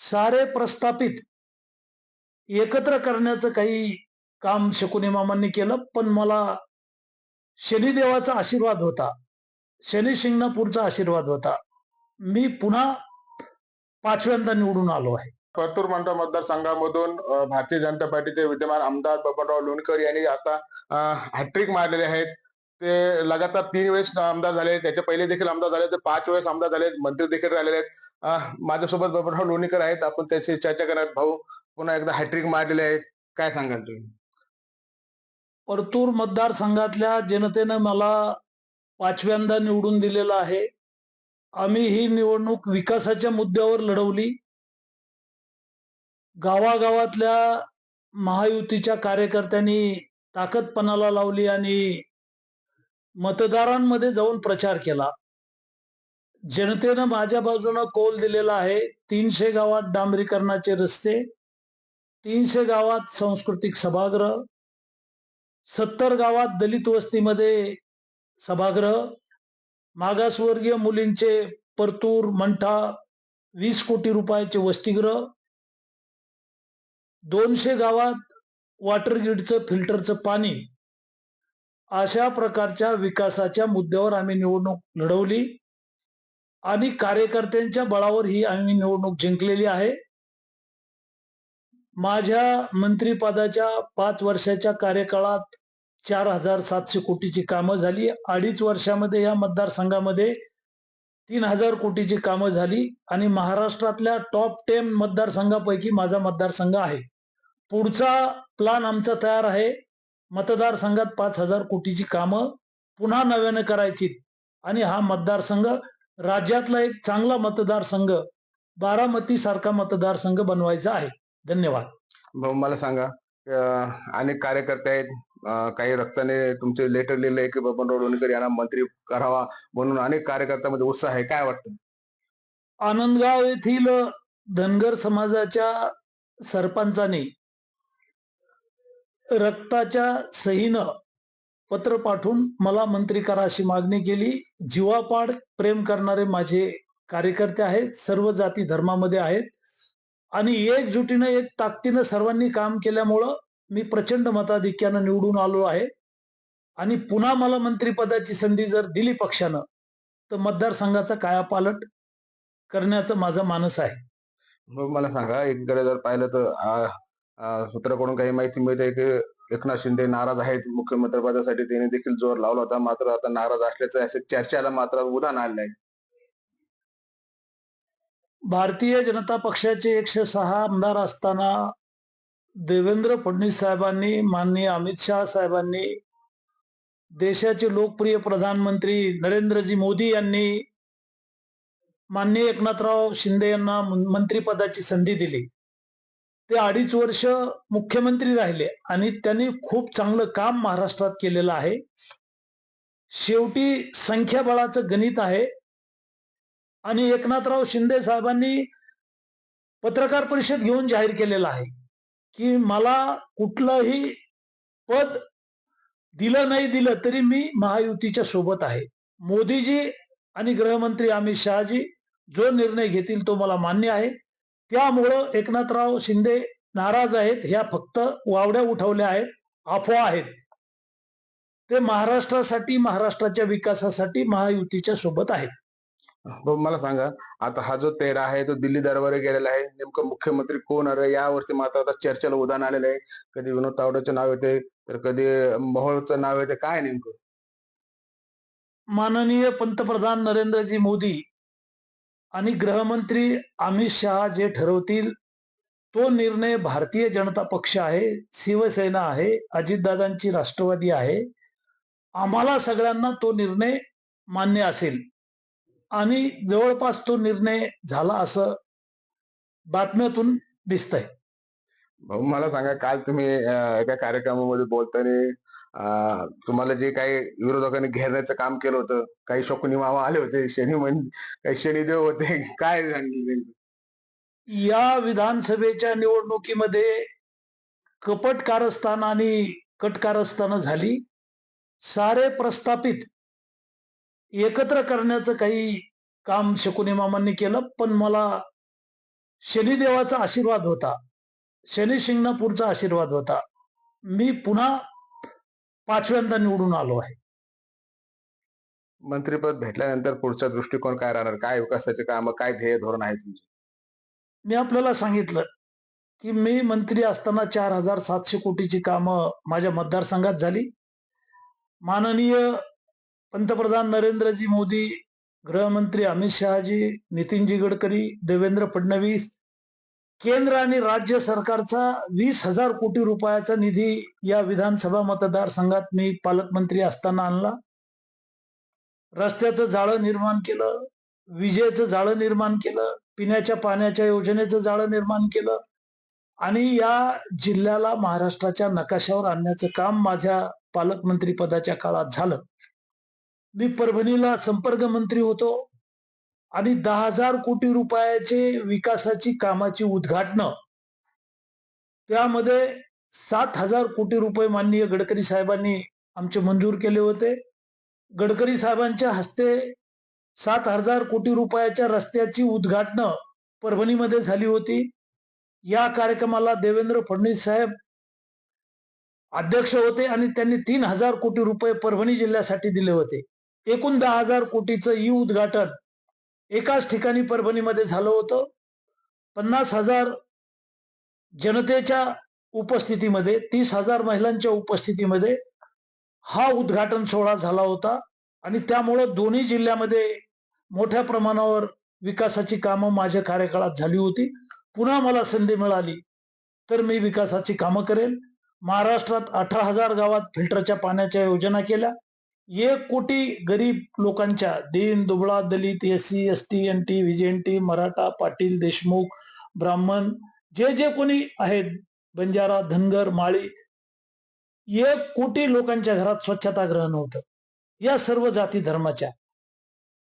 सारे प्रस्थापित एकत्र करण्याचं काही काम शकुनी मामांनी केलं पण मला शनिदेवाचा आशीर्वाद होता. शनी शिंगणापूरचा आशीर्वाद होता. मी पुन्हा पाचव्यांदा निवडून आलो आहे. परतूर मंडळ मतदारसंघामधून भारतीय जनता पार्टीचे विद्यमान आमदार बबनराव लोणकर यांनी आता हॅट्रिक मारलेले आहेत. ते लगातार तीन वेळेस आमदार झाले. त्याच्या पहिले देखील आमदार झाले ते पाच वेळेस आमदार झाले. मंत्री देखील राहिलेले आहेत. माझ्यासोबत बबनराव लोणीकर आहेत. आपण त्याची चर्चा करणार. भाऊ पुन्हा एकदा हॅट्रिक मारलेले आहेत. काय सांगाल तुम्ही? परतूर मतदारसंघातल्या जनतेनं मला पाचव्यांदा निवडून दिलेलं आहे. आम्ही ही निवडणूक विकासाच्या मुद्द्यावर लढवली. गावागावातल्या महायुतीच्या कार्यकर्त्यांनी ताकदपणाला लावली आणि मतदारांमध्ये जाऊन प्रचार केला. जनतेनं माझ्या बाजूनं कौल दिलेला आहे. तीनशे गावात डांबरीकरणाचे रस्ते तीनशे गावात सांस्कृतिक सभागृह सत्तर गावात दलित वस्तीमध्ये सभागृह मागासवर्गीय मुलींचे परतूर मंठा वीस कोटी रुपयाचे वसतिगृह दोनशे गावात वॉटर ग्रीडचं फिल्टरचं पाणी. अशा प्रकारच्या विकासाच्या मुद्द्यावर आम्ही निवडणूक लढवली. आणि कार्यकर्त्यांच्या बळावर ही आम्ही निवडणूक जिंकलेली आहे. माझ्या मंत्रिपदाच्या पाच वर्षाच्या कार्यकाळात चार हजार सातशे कोटीची कामं झाली. अडीच वर्षामध्ये या मतदारसंघामध्ये तीन हजार कोटीची कामं झाली आणि महाराष्ट्रातल्या टॉप टेन मतदारसंघापैकी माझा मतदारसंघ आहे. पुढचा प्लान आमचा तयार आहे. मतदारसंघात पाच हजार कोटीची कामं पुन्हा नव्यानं करायची आणि हा मतदारसंघ राज्यातला एक चांगला मतदारसंघ बारामती सारखा मतदारसंघ बनवायचा आहे. धन्यवाद. मला सांगा अनेक कार्यकर्ते आहेत. काही रक्ताने तुमचे लेटर लिहिले की बबनराव लोणीकर यांना मंत्री करावा म्हणून अनेक कार्यकर्त्यामध्ये उत्साह आहे. काय वाटतं? आनंदगाव येथील धनगर समाजाच्या सरपंचाने रक्ताच्या सहीनं पत्र पाठवून मला मंत्री करा अशी मागणी केली. जीवापाड प्रेम करणारे माझे कार्यकर्ते आहेत. सर्व जाती धर्मामध्ये आहेत. आणि एकजुटीनं एक ताकदीनं सर्वांनी काम केल्यामुळं मी प्रचंड मताधिक्यानं निवडून आलो आहे. आणि पुन्हा मला मंत्रिपदाची संधी जर दिली पक्षानं तर मतदारसंघाचा कायापालट करण्याचं माझा मानस आहे. मग मला सांगा एकीकडे जर पाहिलं तर सूत्राकडून काही माहिती मिळते की एकनाथ शिंदे नाराज आहेत. मुख्यमंत्रीपदासाठी त्यांनी देखील जोर लावला होता. मात्र आता नाराज असल्याचं असे चर्चेला मात्र उदाहरण आले आहे. भारतीय जनता पक्षाचे एकशे सहा आमदार असताना देवेंद्र फडणवीस साहेबांनी माननीय अमित शहा साहेबांनी देशाचे लोकप्रिय प्रधानमंत्री नरेंद्रजी मोदी यांनी माननीय एकनाथराव शिंदे यांना मंत्रिपदाची संधी दिली. ते अडीच वर्ष मुख्यमंत्री राहिले आणि त्यांनी खूप चांगलं काम महाराष्ट्रात केलेलं आहे. शेवटी संख्याबळाचं गणित आहे. आणि एकनाथराव शिंदे साहेबांनी पत्रकार परिषद घेऊन जाहीर केलेलं आहे की मला कुठलंही पद दिलं नाही दिलं तरी मी महायुतीच्या सोबत आहे. मोदीजी आणि गृहमंत्री अमित शहाजी जो निर्णय घेतील तो मला मान्य आहे. त्यामुळं एकनाथराव शिंदे नाराज आहेत. ह्या फक्त वावड्या उठवल्या आहेत. अफवा आहेत. ते महाराष्ट्रासाठी महाराष्ट्राच्या विकासासाठी महायुतीच्या सोबत आहेत. मला सांगा आता हा जो तेरा आहे तो दिल्ली दरबारी गेलेला आहे. नेमकं मुख्यमंत्री कोण आहे? यावरती मात्र आता चर्चेला उदाहरण आलेलं आहे. कधी विनोद तावडेचं नाव येते तर कधी मोहोळचं नाव येते काय नेमकं? माननीय पंतप्रधान नरेंद्रजी मोदी आणि गृहमंत्री अमित शहा जे ठरवतील तो निर्णय भारतीय जनता पक्ष आहे शिवसेना आहे अजितदादांची राष्ट्रवादी आहे. आम्हाला सगळ्यांना तो निर्णय मान्य असेल. आणि जवळपास तो निर्णय झाला असं बातम्यातून दिसतंय. भाऊ मला सांगा काल तुम्ही एका कार्यक्रमामध्ये बोलताना तुम्हाला जे काही विरोधकांनी घेरण्याचं काम केलं होतं काही शकुनी मामा आले होते शनी काही शनिदेव होते काय या विधानसभेच्या निवडणुकीमध्ये कपट कारस्थान आणि कटकारस्थानं झाली. सारे प्रस्थापित एकत्र करण्याचं काही काम शकुनी मामांनी केलं पण मला शनिदेवाचा आशीर्वाद होता. शनी शिंगणापूरचा आशीर्वाद होता. मी पुन्हा पाचव्यांदा निवडून आलो आहे. मंत्रीपद भेटल्यानंतर पुढचा दृष्टिकोन काय राहणार? काय विकासाचे काम? काय ध्येय धोरण आहे तुमचे? मी आपल्याला सांगितलं की मी मंत्री असताना चार हजार सातशे कोटीची कामं माझ्या मतदारसंघात झाली. माननीय पंतप्रधान नरेंद्रजी मोदी गृहमंत्री अमित शहाजी नितीनजी गडकरी देवेंद्र फडणवीस केंद्र आणि राज्य सरकारचा वीस हजार कोटी रुपयाचा निधी या विधानसभा मतदारसंघात मी पालकमंत्री असताना आणला. रस्त्याचं जाळं निर्माण केलं विजेचं जाळं निर्माण केलं पिण्याच्या पाण्याच्या योजनेचं जाळं निर्माण केलं आणि या जिल्ह्याला महाराष्ट्राच्या नकाशावर आणण्याचं काम माझ्या पालकमंत्री पदाच्या काळात झालं. मी परभणीला संपर्क मंत्री होतो. आणि दहा हजार कोटी रुपयाचे विकासाची कामाची उद्घाटनं. त्यामध्ये सात हजार कोटी रुपये माननीय गडकरी साहेबांनी आमचे मंजूर केले होते. गडकरी साहेबांच्या हस्ते सात हजार कोटी रुपयाच्या रस्त्याची उद्घाटनं परभणीमध्ये झाली होती. या कार्यक्रमाला देवेंद्र फडणवीस साहेब अध्यक्ष होते आणि त्यांनी तीन हजार कोटी रुपये परभणी जिल्ह्यासाठी दिले होते. एकूण दहा हजार कोटीचं ई उद्घाटन एकाच ठिकाणी परभणीमध्ये झालं होतं. पन्नास हजार जनतेच्या उपस्थितीमध्ये तीस हजार महिलांच्या उपस्थितीमध्ये हा उद्घाटन सोहळा झाला होता. आणि त्यामुळं दोन्ही जिल्ह्यामध्ये मोठ्या प्रमाणावर विकासाची कामं माझ्या कार्यकाळात झाली होती. पुन्हा मला संधी मिळाली तर मी विकासाची कामं करेल महाराष्ट्रात अठरा हजार गावात फिल्टरच्या पाण्याच्या योजना केल्या. एक कोटी गरीब लोकांच्या दीन दुबळा दलित S C S T N T VJNT Maratha Patil Deshmukh ब्राह्मण जे जे कोणी आहेत बंजारा धनगर माळी एक कोटी लोकांच्या घरात स्वच्छतागृह नव्हतं. या सर्व जाती धर्माच्या.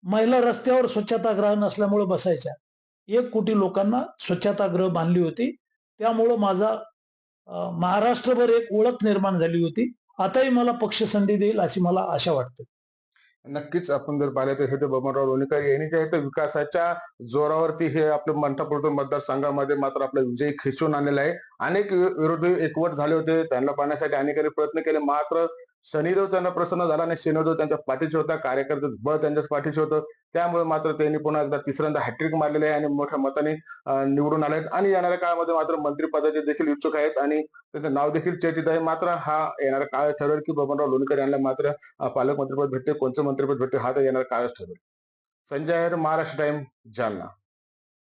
महिला रस्त्यावर स्वच्छतागृह नसल्यामुळे बसायच्या. एक कोटी लोकांना स्वच्छतागृह बांधली होती. त्यामुळं माझा महाराष्ट्रभर एक ओळख निर्माण झाली होती. आताही मला पक्ष संधी देईल अशी मला आशा वाटते. नक्कीच आपण जर पाहिलं तर हे ते बबनराव लोणीकर यांनी जे आहे ते विकासाच्या जोरावरती हे आपल्या मंठापूर मतदारसंघामध्ये मात्र आपला विजय खेचून आणलेला आहे. अनेक विरोधी एकवट झाले होते. त्यांना पाहण्यासाठी अनेकांनी प्रयत्न केले. मात्र शनिदेव त्यांना प्रसन्न झाला आणि शनिदेव त्यांच्या पाठीशी होता. कार्यकर्ते बळ त्यांच्या पाठीशी होतं. त्यामुळे मात्र त्यांनी पुन्हा एकदा तिसऱ्यांदा हॅट्रिक मारलेले आहे आणि मोठ्या मताने निवडून आले आहेत आणि येणाऱ्या काळामध्ये मात्र मंत्रिपदाचे देखील इच्छुक आहेत आणि त्यांचं नाव देखील चर्चित आहे. मात्र हा येणारा काळ ठरवेल की बबनराव लोणीकर यांना मात्र पालकमंत्रीपद भेटते कोणतं मंत्रिपद भेटते हा तर येणारा काळच ठरवेल संजय महाराष्ट्र टाइम जालना.